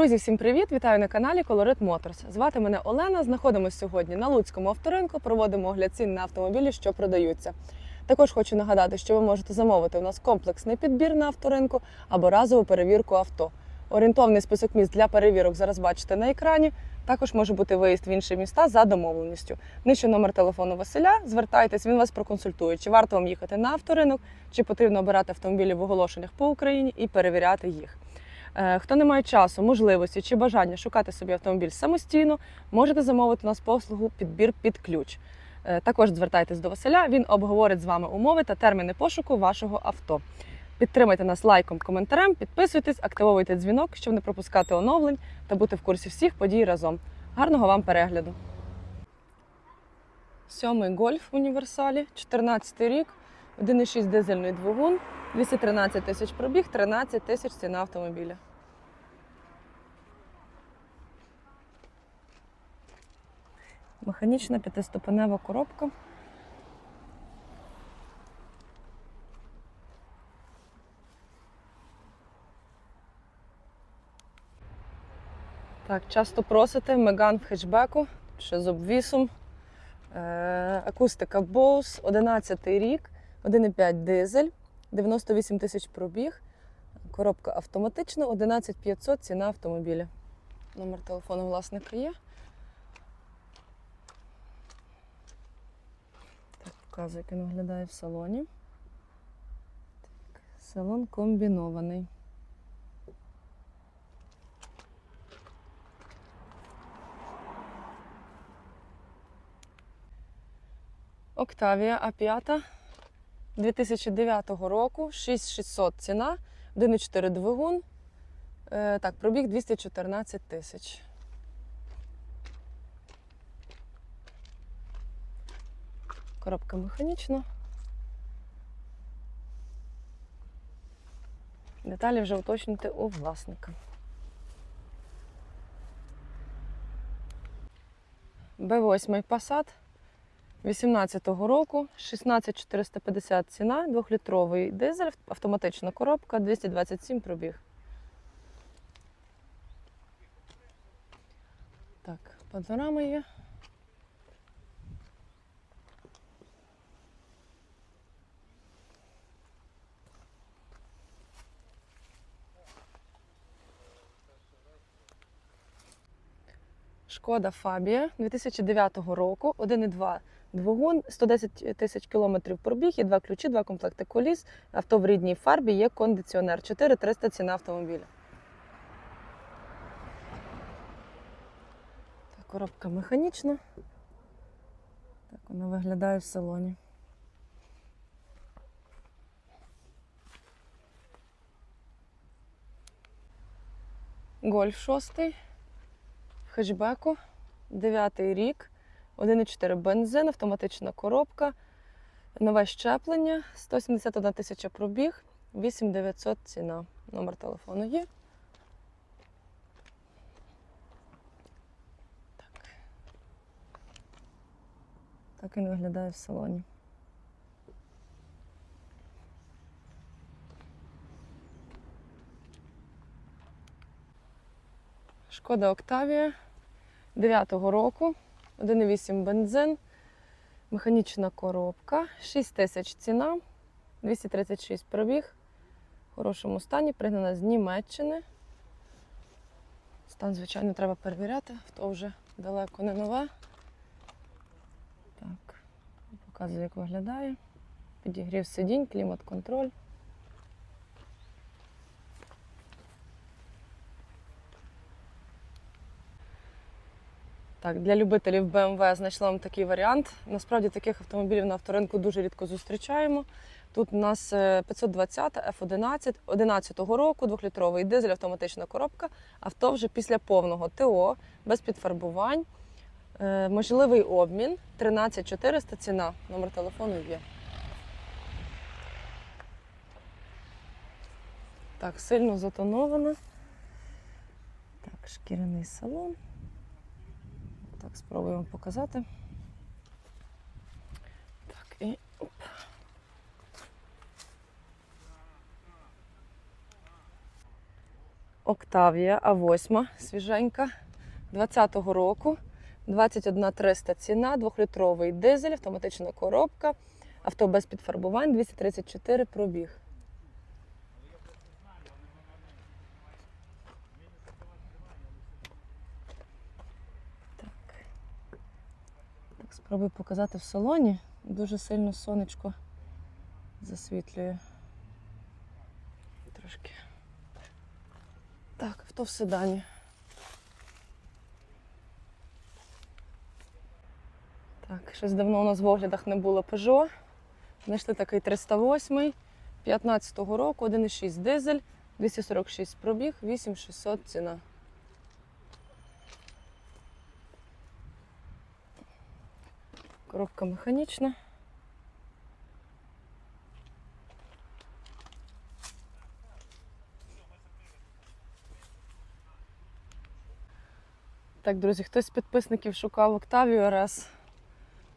Друзі, всім привіт! Вітаю на каналі Colorit Motors. Звати мене Олена. Знаходимося сьогодні на Луцькому авторинку. Проводимо огляд цін на автомобілі, що продаються. Також хочу нагадати, що ви можете замовити у нас комплексний підбір на авторинку або разову перевірку авто. Орієнтовний список міст для перевірок зараз бачите на екрані. Також може бути виїзд в інші міста за домовленістю. Нижче номер телефону Василя. Звертайтесь, він вас проконсультує, чи варто вам їхати на авторинок, чи потрібно обирати автомобілі в оголошеннях по Україні і перевіряти їх. Е, Хто не має часу, можливості чи бажання шукати собі автомобіль самостійно, можете замовити у нас послугу підбір під ключ. Е, Також звертайтесь до Василя, він обговорить з вами умови та терміни пошуку вашого авто. Підтримайте нас лайком, коментарем, підписуйтесь, активовуйте дзвінок, щоб не пропускати оновлень та бути в курсі всіх подій разом. Гарного вам перегляду! Сьомий гольф в універсалі, 14 рік, 1,6 дизельний двигун, 213 тисяч пробіг, 13 тисяч ціна автомобіля. Механічна п'ятиступенева коробка. Так, часто просите Меган в хетчбеку, ще з обвісом. Е, акустика Bose, 11 рік, 1,5 дизель, 98 тисяч пробіг. Коробка автоматична, 11500 ціна автомобіля. Номер телефону власника є. Так, показую, як він виглядає в салоні. Так, салон комбінований. Октавія А5 2009 року, 6600 ціна, 1,4 двигун. Е, так, пробіг 214 тисяч. Коробка механічна. Деталі вже уточнюйте у власника. Б8 Passat 18-го року, 16450 ціна, 2-літровий дизель, автоматична коробка, 227 пробіг. Так, панорама є. Шкода Фабія 2009 року, 1,2 двигун, 110 тисяч кілометрів пробіг, є два ключі, два комплекти коліс. Авто в рідній фарбі, є кондиціонер. 4300 ціна автомобіля. Так, коробка механічна. Так вона виглядає в салоні. Гольф 6 в хетчбеку, 9 рік. 1,4 бензин, автоматична коробка, нове щеплення, 171 тисяча пробіг, 8900 ціна. Номер телефону є. Так. Так він виглядає в салоні. Шкода Октавія 9-го року. 1,8 бензин, механічна коробка, 6 тисяч ціна, 236 пробіг. В хорошому стані, пригнана з Німеччини. Стан, звичайно, треба перевіряти, авто вже далеко не нове. Так, показую, як виглядає. Підігрів сидінь, клімат-контроль. Так, для любителів BMW знайшла вам такий варіант. Насправді таких автомобілів на авторинку дуже рідко зустрічаємо. Тут у нас е, 520 F11 11-го року, двохлітровий дизель, автоматична коробка. Авто вже після повного ТО, без підфарбувань. Е, Можливий обмін 13400 ціна. Номер телефону є. Так, сильно затонована. Так, шкіряний салон. Так, спробуємо показати. Так, і оп. Октавія А8, свіженька, 20-го року, 21 300 ціна, 2-літровий дизель, автоматична коробка, авто без підфарбувань, 234 пробіг. Так. Так, спробую показати в салоні. Дуже сильно сонечко засвітлює. Трошки. Так, авто в седані. Так, щось давно у нас в оглядах не було Peugeot. Знайшли такий 308 15-го року, 1,6 дизель, 246 пробіг, 8600 ціна. Коробка механічна. Так, друзі, хтось з підписників шукав Octavia RS.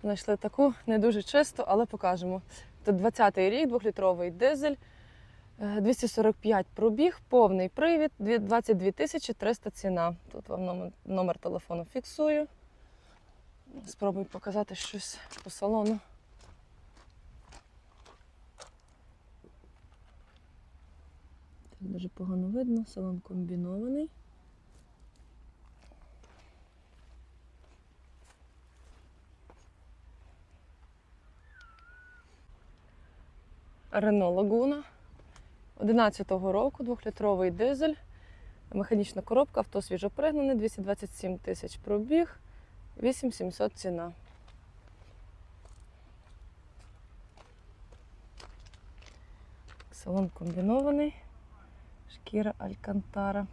Знайшли таку, не дуже чисто, але покажемо. Тут 20-й рік, 2-літровий дизель, е, 245 пробіг, повний привід, 22 тисячі 300 ціна. Тут вам номер телефону фіксую. Спробую показати щось по салону. Так, дуже погано видно, салон комбінований. Рено Лагуна 11-го року, 2-літровий дизель, механічна коробка, авто свіжопригнане, 227 тисяч пробіг, 8700 ціна. Салон комбінований, шкіра Алькантара.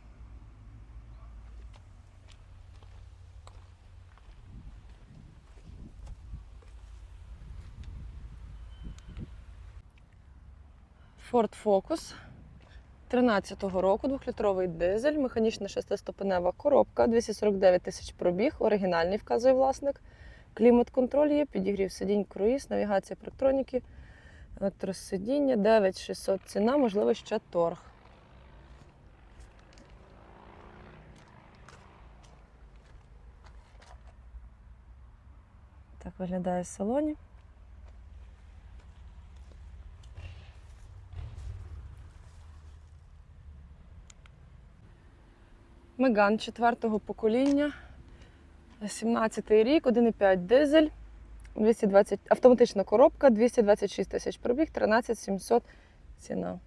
Ford Focus 13-го року, 2-літровий дизель, механічна шестиступенева коробка, 249 тисяч пробіг, оригінальний вказує власник. Клімат-контроль є, підігрів сидінь, круїз, навігація електроніки, електросидіння, 9600 ціна, можливо, ще торг. Так виглядає в салоні. Меган четвертого покоління, 17-й рік, 1,5 дизель, 220, автоматична коробка, 226 тисяч пробіг, 13 700 ціна.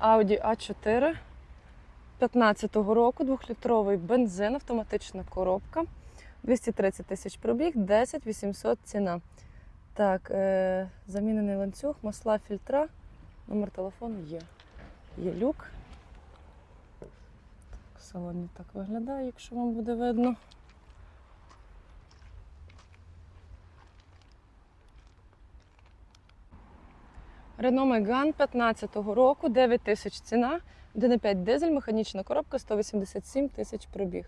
Audi A4 15-го року, 2-літровий бензин, автоматична коробка, 230 тисяч пробіг, 10 800 ціна. Так, е, замінений ланцюг, масла, фільтра, номер телефону є. Є люк. Так, салоні так виглядає, якщо вам буде видно. Renault Megane 15-го року, 9 тисяч ціна, 1,5 дизель, механічна коробка, 187 тисяч пробіг.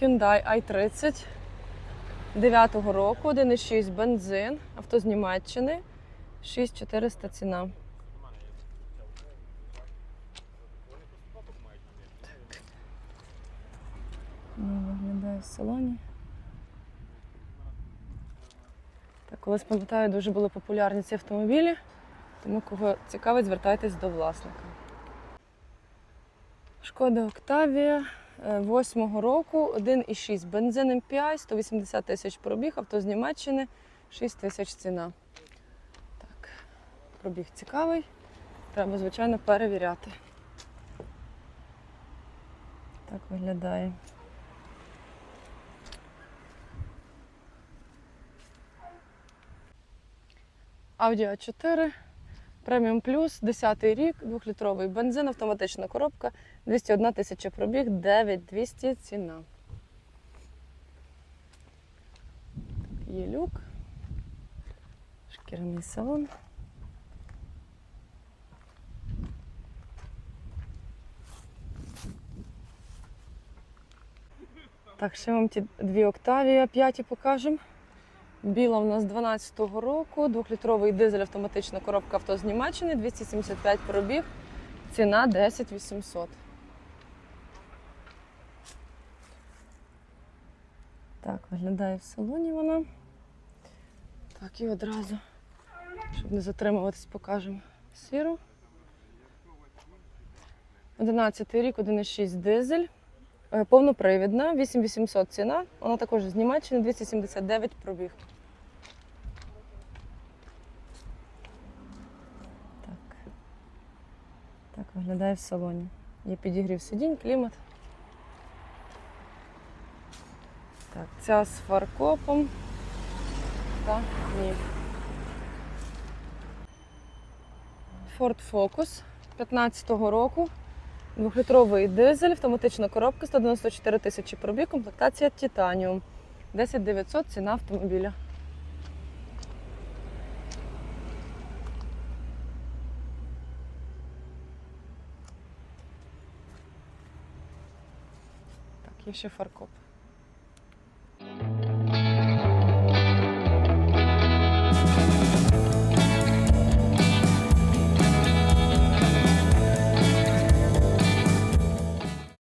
Hyundai i30 9-го року, 1,6 бензин, авто з Німеччини, 6400 ціна. Так. Ну, виглядає в салоні. Так, колись пам'ятаю, дуже були популярні ці автомобілі, тому кого цікавить, звертайтесь до власника. Шкода Октавія 8-го року, 1,6 бензин MPI, 180 тисяч пробіг, авто з Німеччини, 6 тисяч ціна. Так, пробіг цікавий. Треба, звичайно, перевіряти. Так виглядає. Audi A4 Преміум плюс, 10 рік, 2-літровий бензин, автоматична коробка, 201 тисяча пробіг, 9200 ціна. Є люк, шкіряний салон. Так, ще вам ті дві Октавія п'яті покажемо. Біла в нас 12-го року, 2-літровий дизель, автоматична коробка авто з Німеччини, 275 пробіг, ціна 10 800. Так, виглядає в салоні вона. Так, і одразу, щоб не затримуватись, покажемо сіру. 11 рік, 1,6 дизель. Е, Повнопривідна, 8800 ціна. Вона також з Німеччини, 279 пробіг. Так. Так виглядає в салоні. Є підігрів сидінь, клімат. Так, ця з фаркопом. Так, ні. Ford Focus 15-го року. Двохлітровий дизель, автоматична коробка, 194 тисячі пробіг, комплектація Титаніум. 10 900 ціна автомобіля. Так, є ще фаркоп.